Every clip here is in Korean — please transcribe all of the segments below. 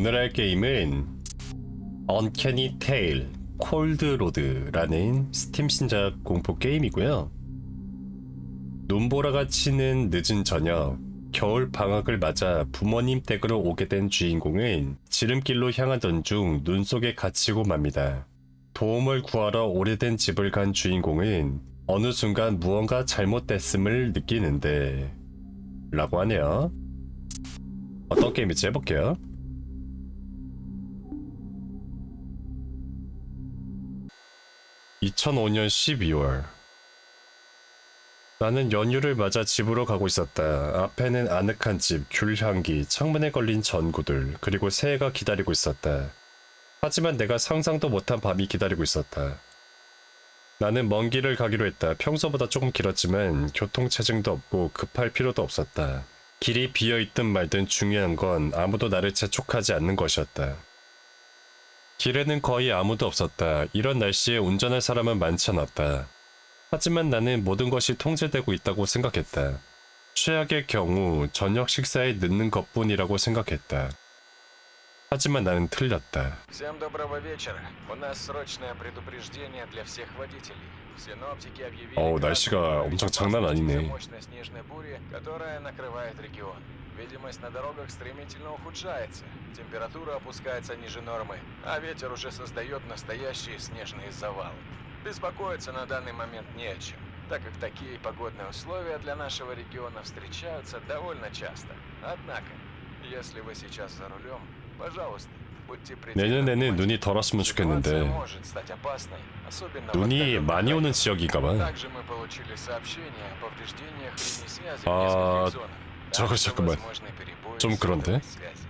오늘 할 게임은 Uncanny Tale Cold Road라는 스팀 신작 공포 게임이고요. 눈보라 가 치는 늦은 저녁, 겨울 방학을 맞아 부모님 댁으로 오게 된 주인공은 지름길로 향하던 중 눈 속에 갇히고 맙니다. 도움을 구하러 오래된 집을 간 주인공은 어느 순간 무언가 잘못됐음을 느끼는데 라고 하네요. 어떤 게임인지 해볼게요. (2005년 12월) 나는 연휴를 맞아 집으로 가고 있었다. 앞에는 아늑한 집, 귤향기, 창문에 걸린 전구들, 그리고 새해가 기다리고 있었다. 하지만 내가 상상도 못한 밤이 기다리고 있었다. 나는 먼 길을 가기로 했다. 평소보다 조금 길었지만 교통체증도 없고 급할 필요도 없었다. 길이 비어있든 말든 중요한 건 아무도 나를 재촉하지 않는 것이었다. 길에는 거의 아무도 없었다. 이런 날씨에 운전할 사람은 많지 않았다. 하지만 나는 모든 것이 통제되고 있다고 생각했다. 최악의 경우 저녁 식사에 늦는 것뿐이라고 생각했다. 하지만 나는 틀렸다. Всем доброго вечера. У нас срочное предупреждение для всех водителей. Синоптики объявили 어우, 날씨가 красную 엄청 장난 아니네. из-за мощной снежной бури, которая накрывает регион. Видимость на дорогах стремительно ухудшается. Температура опускается ниже нормы, а ветер уже создает настоящие снежные завалы. Беспокоиться на данный момент не о чем, так как такие погодные условия для нашего региона встречаются довольно часто. Однако, если вы сейчас за рулем, пожалуйста, будьте предельно 내년에는 внимательны. 눈이 덜 왔으면 Ситуация 좋겠는데 может стать опасной, особенно в 눈이 отдаленных 많이 오는 районах. 지역인가 봐. Также мы получили сообщение о повреждениях линий связи в А, нескольких зонах. 저거, Также 잠깐만. возможны перебои 좀 в 그런데? сотовой связи.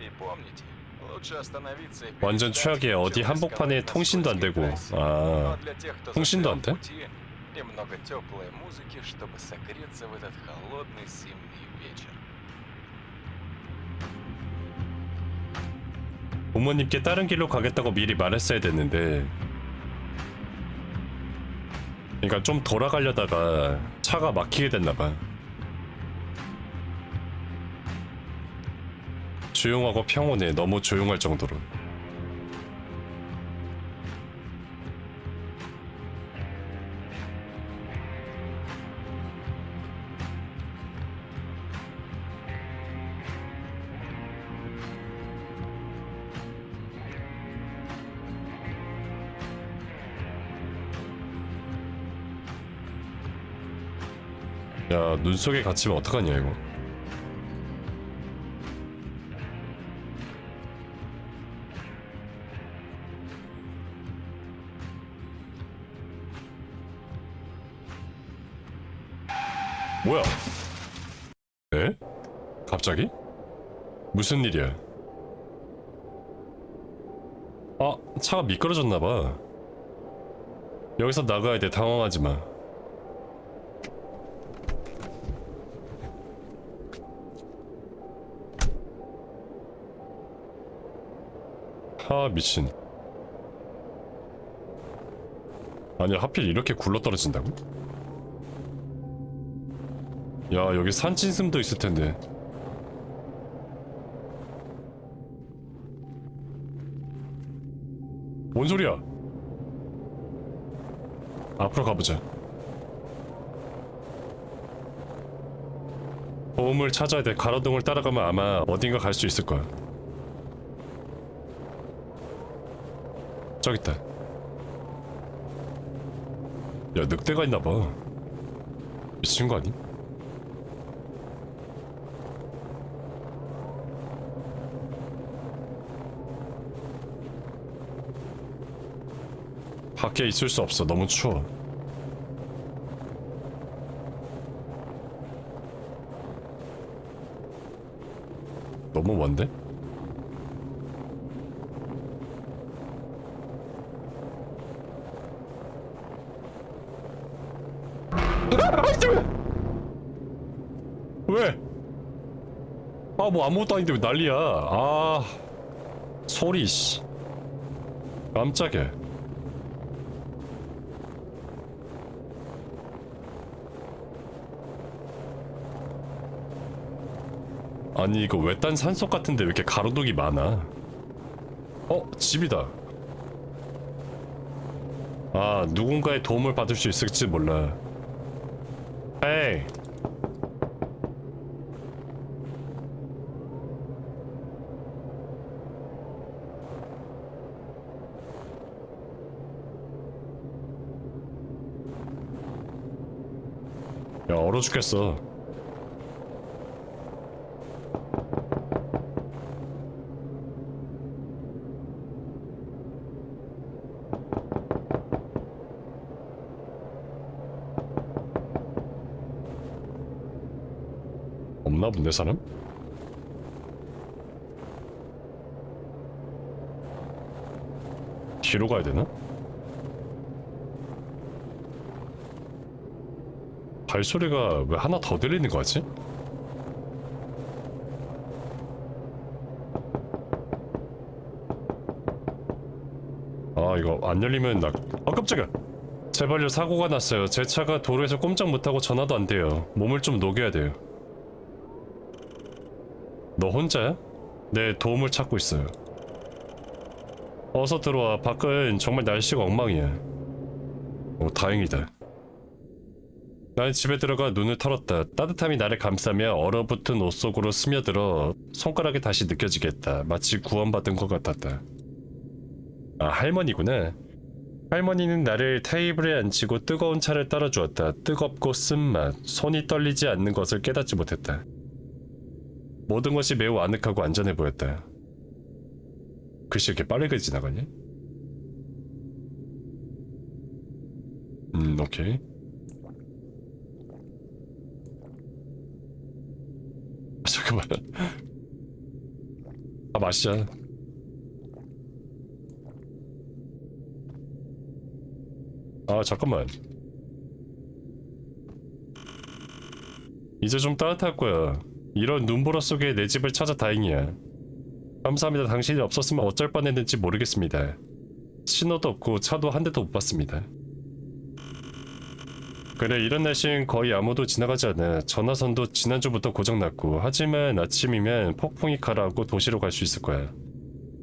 И помните, лучше остановиться и 완전 переждать, 최악이야. 어디 чем 한복판에 рисковать на 통신도 안 скользкой 되고. трассе. 아, Но для тех, кто 통신도 안 застрял 돼? в пути, немного теплой музыки, чтобы согреться в этот холодный зимний вечер. 부모님께 다른 길로 가겠다고 미리 말했어야 됐는데. 그러니까 좀 돌아가려다가 차가 막히게 됐나 봐. 조용하고 평온해. 너무 조용할 정도로. 야, 눈 속에 갇히면 어떡하냐, 이거. 뭐야? 에? 갑자기? 무슨 일이야? 아, 차가 미끄러졌나봐. 여기서 나가야 돼, 당황하지 마. 하 미친 아니 하필 이렇게 굴러 떨어진다고? 야 여기 산짐승도 있을 텐데 뭔 소리야 앞으로 가보자 보험을 찾아야 돼 가로등을 따라가면 아마 어딘가 갈 수 있을 거야 저기 있다. 야 늑대가 있나 봐. 미친 거 아니? 밖에 있을 수 없어. 너무 추워. 너무 먼데? 왜? 아 뭐 아무것도 아닌데 왜 난리야 아 소리 씨 깜짝이야 아니 이거 외딴 산속 같은데 왜 이렇게 가로등이 많아? 어 집이다. 아 누군가의 도움을 받을 수 있을지 몰라. 에이. 야 얼어 죽겠어. 없나 본데 사람? 뒤로 가야 되나? 발소리가 왜 하나 더 들리는 거지? 아 이거 안 열리면 나... 아 깜짝이야! 제발요 사고가 났어요 제 차가 도로에서 꼼짝 못하고 전화도 안 돼요 몸을 좀 녹여야 돼요 너 혼자야? 내 도움을 찾고 있어요 어서 들어와 밖은 정말 날씨가 엉망이야 오 다행이다 난 집에 들어가 눈을 털었다. 따뜻함이 나를 감싸며 얼어붙은 옷 속으로 스며들어 손가락에 다시 느껴지겠다. 마치 구원받은 것 같았다. 아 할머니구나. 할머니는 나를 테이블에 앉히고 뜨거운 차를 따라주었다. 뜨겁고 쓴맛, 손이 떨리지 않는 것을 깨닫지 못했다. 모든 것이 매우 아늑하고 안전해 보였다. 글씨 이렇게 빠르게 지나가냐? 음, 오케이. 잠깐만. 아 마시자. 아 잠깐만. 이제 좀 따뜻할 거야. 이런 눈보라 속에 내 집을 찾아 다행이야. 감사합니다. 당신이 없었으면 어쩔 뻔했는지 모르겠습니다. 신호도 없고 차도 한 대도 못 봤습니다. 그래 이런 날씨는 거의 아무도 지나가지 않아 전화선도 지난주부터 고장났고 하지만 아침이면 폭풍이 가라앉고 도시로 갈 수 있을 거야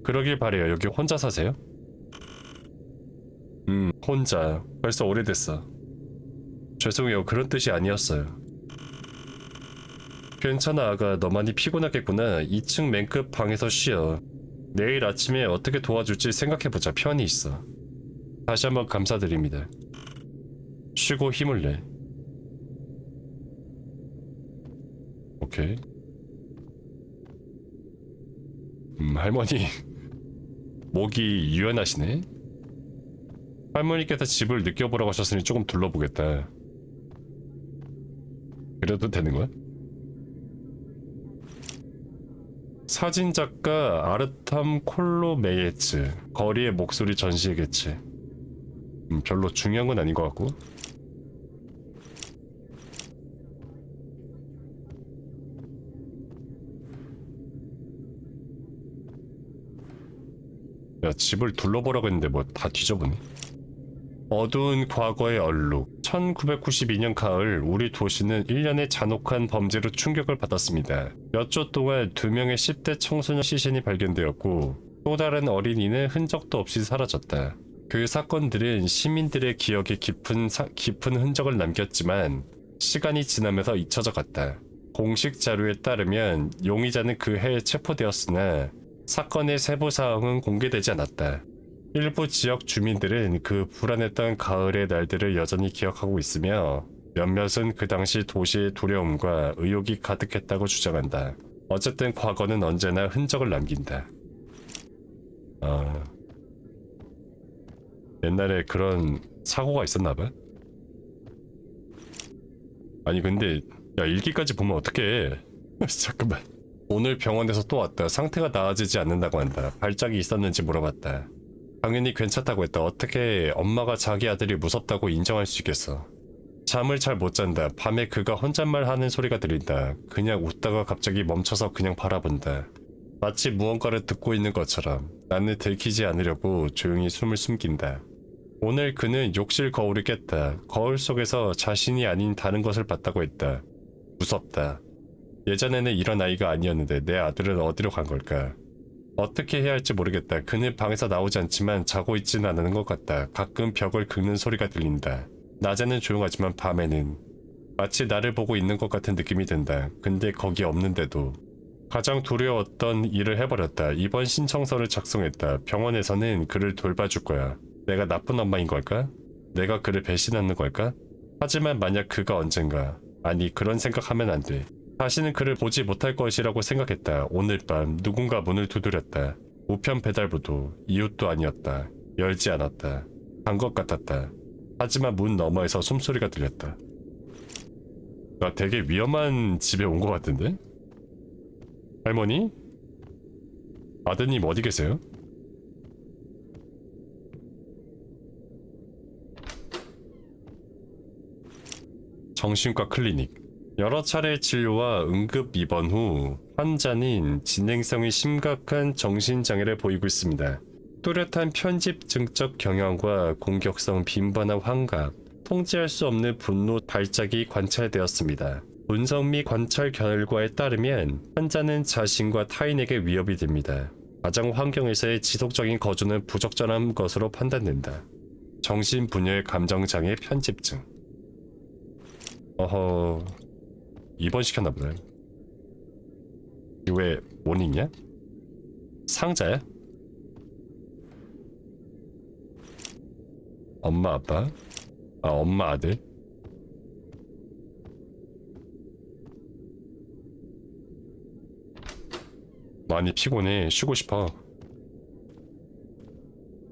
그러길 바래요 여기 혼자 사세요? 음 혼자 벌써 오래됐어 죄송해요 그런 뜻이 아니었어요 괜찮아 아가 너 많이 피곤하겠구나 2층 맨 끝 방에서 쉬어 내일 아침에 어떻게 도와줄지 생각해보자 편히 있어 다시 한번 감사드립니다 쉬고 힘을 내. 오케이. 음, 할머니. 목이 유연하시네. 할머니께서 집을 느껴보라고 하셨으니 조금 둘러보겠다. 그래도 되는 거야? 사진작가 아르탐 콜로 메예츠 거리의 목소리 전시회겠지. 음, 별로 중요한 건 아닌 것 같고. 야 집을 둘러보라고 했는데 뭐 다 뒤져보네 어두운 과거의 얼룩. 1992년 가을 우리 도시는 1년의 잔혹한 범죄로 충격을 받았습니다. 몇 주 동안 두 명의 10대 청소년 시신이 발견되었고 또 다른 어린이는 흔적도 없이 사라졌다. 그 사건들은 시민들의 기억에 깊은, 사- 깊은 흔적을 남겼지만 시간이 지나면서 잊혀져 갔다. 공식 자료에 따르면 용의자는 그 해에 체포되었으나 사건의 세부 사항은 공개되지 않았다. 일부 지역 주민들은 그 불안했던 가을의 날들을 여전히 기억하고 있으며 몇몇은 그 당시 도시의 두려움과 의욕이 가득했다고 주장한다. 어쨌든 과거는 언제나 흔적을 남긴다. 아. 옛날에 그런 사고가 있었나 봐. 아니 근데 야 일기까지 보면 어떡해. 잠깐만. 오늘 병원에서 또 왔다. 상태가 나아지지 않는다고 한다. 발작이 있었는지 물어봤다. 당연히 괜찮다고 했다. 어떻게 엄마가 자기 아들이 무섭다고 인정할 수 있겠어. 잠을 잘 못 잔다. 밤에 그가 혼잣말 하는 소리가 들린다. 그냥 웃다가 갑자기 멈춰서 그냥 바라본다. 마치 무언가를 듣고 있는 것처럼 나는 들키지 않으려고 조용히 숨을 숨긴다. 오늘 그는 욕실 거울을 깼다. 거울 속에서 자신이 아닌 다른 것을 봤다고 했다. 무섭다. 예전에는 이런 아이가 아니었는데 내 아들은 어디로 간 걸까? 어떻게 해야 할지 모르겠다. 그는 방에서 나오지 않지만 자고 있지는 않은 것 같다. 가끔 벽을 긁는 소리가 들린다. 낮에는 조용하지만 밤에는 마치 나를 보고 있는 것 같은 느낌이 든다. 근데 거기 없는데도 가장 두려웠던 일을 해버렸다. 이번 신청서를 작성했다. 병원에서는 그를 돌봐줄 거야. 내가 나쁜 엄마인 걸까? 내가 그를 배신하는 걸까? 하지만 만약 그가 언젠가 아니 그런 생각하면 안 돼. 다시는 그를 보지 못할 것이라고 생각했다. 오늘 밤 누군가 문을 두드렸다. 우편 배달부도 이웃도 아니었다. 열지 않았다. 간 것 같았다. 하지만 문 너머에서 숨소리가 들렸다. 나 되게 위험한 집에 온 것 같은데? 할머니? 아드님 어디 계세요? 정신과 클리닉 여러 차례 진료와 응급 입원 후 환자는 진행성이 심각한 정신장애를 보이고 있습니다. 뚜렷한 편집 증적 경향과 공격성 빈번한 환각, 통제할 수 없는 분노 발작이 관찰되었습니다. 분석 및 관찰 결과에 따르면 환자는 자신과 타인에게 위협이 됩니다. 가정 환경에서의 지속적인 거주는 부적절한 것으로 판단된다. 정신 분열 감정장애 편집증. 어허 입원시켰나 보네. 왜 모닝이야? 상자야? 엄마 아빠? 아 엄마 아들? 많이 피곤해 쉬고 싶어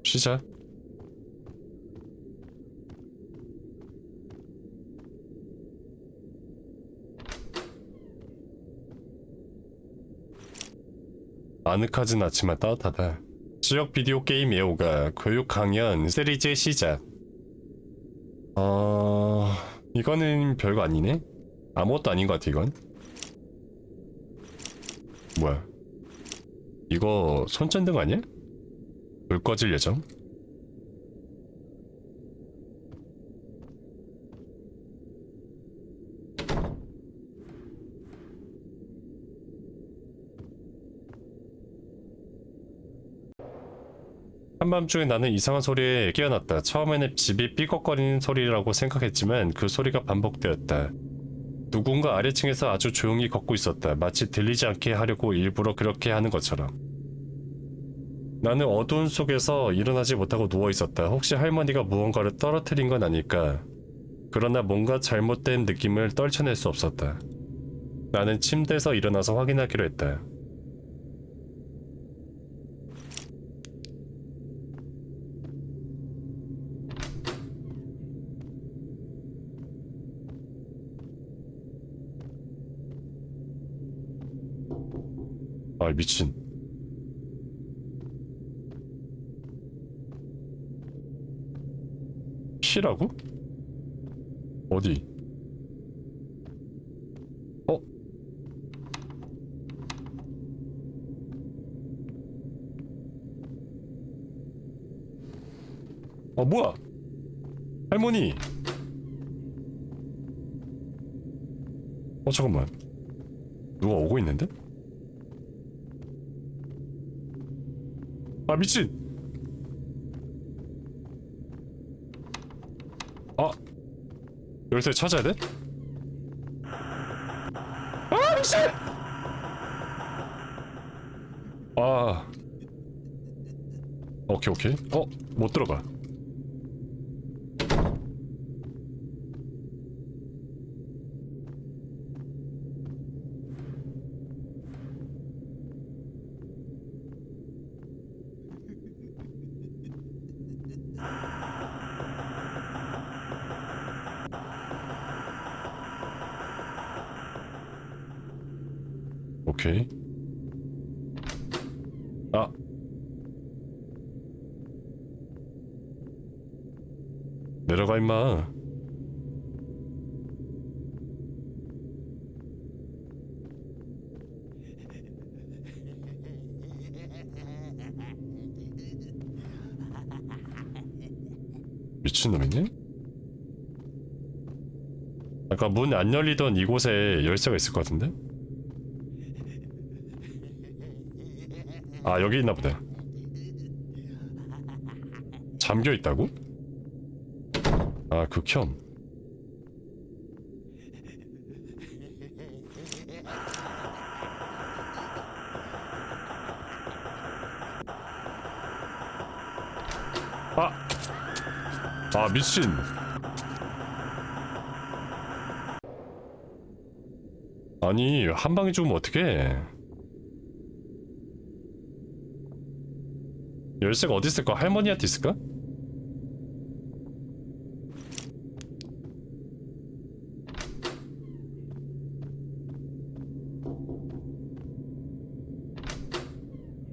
쉬자 아늑하진 않지만 따뜻하다 지역 비디오 게임 예오가 교육 강연 시리즈 시작 어... 이거는 별거 아니네? 아무것도 아닌 것 같아 이건 뭐야 이거 손전등 아니야? 불 꺼질 예정? 한밤중에 나는 이상한 소리에 깨어났다. 처음에는 집이 삐걱거리는 소리라고 생각했지만 그 소리가 반복되었다. 누군가 아래층에서 아주 조용히 걷고 있었다. 마치 들리지 않게 하려고 일부러 그렇게 하는 것처럼. 나는 어두운 속에서 일어나지 못하고 누워 있었다. 혹시 할머니가 무언가를 떨어뜨린 건 아닐까? 그러나 뭔가 잘못된 느낌을 떨쳐낼 수 없었다. 나는 침대에서 일어나서 확인하기로 했다. 아 미친 피라고? 어디? 어? 어 뭐야? 할머니 어 잠깐만 누가 오고 있는데? 아 미친. 아. 열쇠 찾아야 돼? 아 미친! 아. 오케이 오케이. 어못 들어가 오케이 아 내려가 임마 미친놈이네? 아까 문 안 열리던 이곳에 열쇠가 있을 것 같은데? 아 여기 있나 보다. 잠겨 있다고? 아 극혐. 아, 아 미친. 아니 한 방에 죽으면 어떡해? 열쇠가 어디 있을까? 할머니한테 있을까?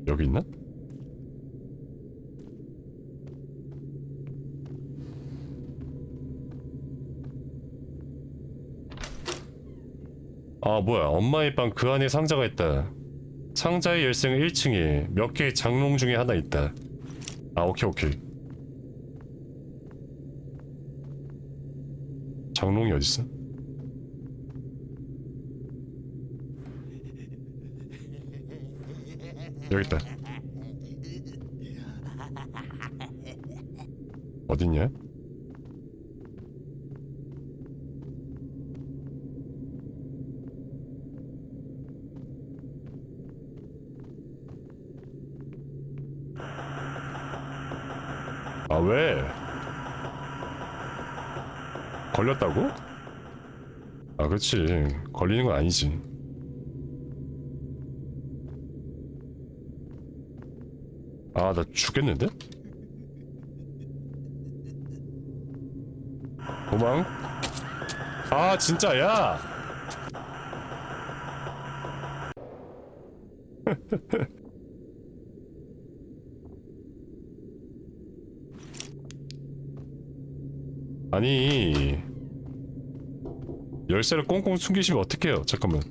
여기 있나? 아 뭐야 엄마의 방 그 안에 상자가 있다 상자의 열쇠는 1층에 몇 개의 장롱 중에 하나 있다 아 오케이 오케이 장롱이 어딨어? 여기 있다 어딨냐? 아 왜? 걸렸다고? 아 그치 걸리는 건 아니지 아 나 죽겠는데? 도망 아 진짜 야 아니 열쇠를 꽁꽁 숨기시면 어떡해요? 잠깐만.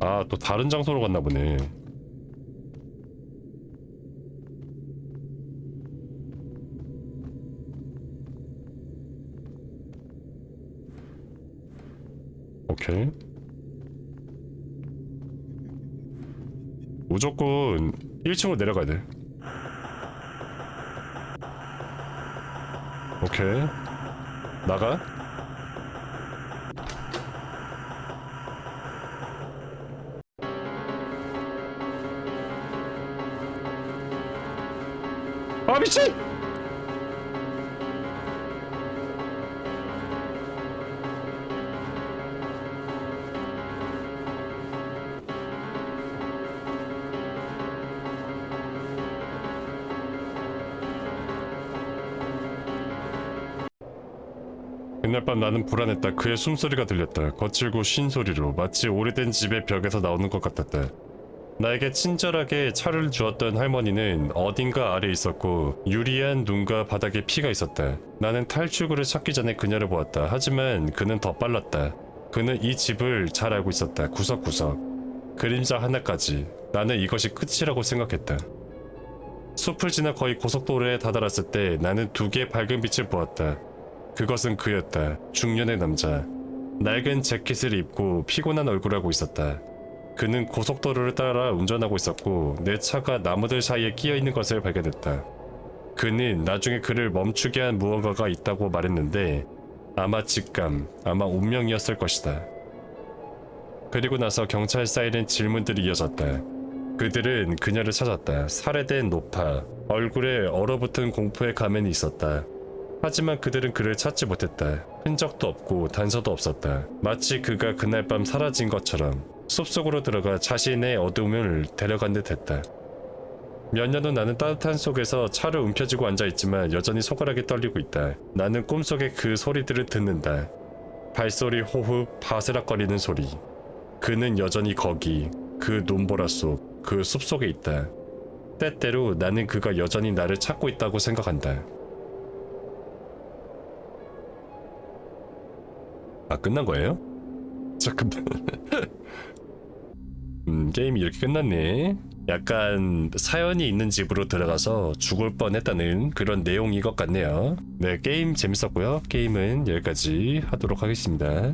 아 또 다른 장소로 갔나 보네. 오케이. 무조건 1층으로 내려가야 돼. 오케이. 나가. 아 미친! 밤 나는 불안했다. 그의 숨소리가 들렸다. 거칠고 쉰 소리로 마치 오래된 집의 벽에서 나오는 것 같았다. 나에게 친절하게 차를 주었던 할머니는 어딘가 아래 있었고 유리한 눈과 바닥에 피가 있었다. 나는 탈출구를 찾기 전에 그녀를 보았다. 하지만 그는 더 빨랐다. 그는 이 집을 잘 알고 있었다. 구석구석. 그림자 하나까지. 나는 이것이 끝이라고 생각했다. 숲을 지나 거의 고속도로에 다다랐을 때 나는 두 개의 밝은 빛을 보았다. 그것은 그였다. 중년의 남자. 낡은 재킷을 입고 피곤한 얼굴을 하고 있었다. 그는 고속도로를 따라 운전하고 있었고 내 차가 나무들 사이에 끼어 있는 것을 발견했다. 그는 나중에 그를 멈추게 한 무언가가 있다고 말했는데 아마 직감, 아마 운명이었을 것이다. 그리고 나서 경찰 사이렌 질문들이 이어졌다. 그들은 그녀를 찾았다. 살해된 노파, 얼굴에 얼어붙은 공포의 가면이 있었다. 하지만 그들은 그를 찾지 못했다. 흔적도 없고 단서도 없었다. 마치 그가 그날 밤 사라진 것처럼 숲속으로 들어가 자신의 어둠을 데려간 듯 했다. 몇 년 후 나는 따뜻한 속에서 차를 움켜쥐고 앉아있지만 여전히 손가락이 떨리고 있다. 나는 꿈속에 그 소리들을 듣는다. 발소리, 호흡, 바스락거리는 소리. 그는 여전히 거기, 그 눈보라 속, 그 숲속에 있다. 때때로 나는 그가 여전히 나를 찾고 있다고 생각한다. 아 끝난 거예요? 잠깐만. 음 게임이 이렇게 끝났네. 약간 사연이 있는 집으로 들어가서 죽을 뻔했다는 그런 내용인 것 같네요. 네 게임 재밌었고요. 게임은 여기까지 하도록 하겠습니다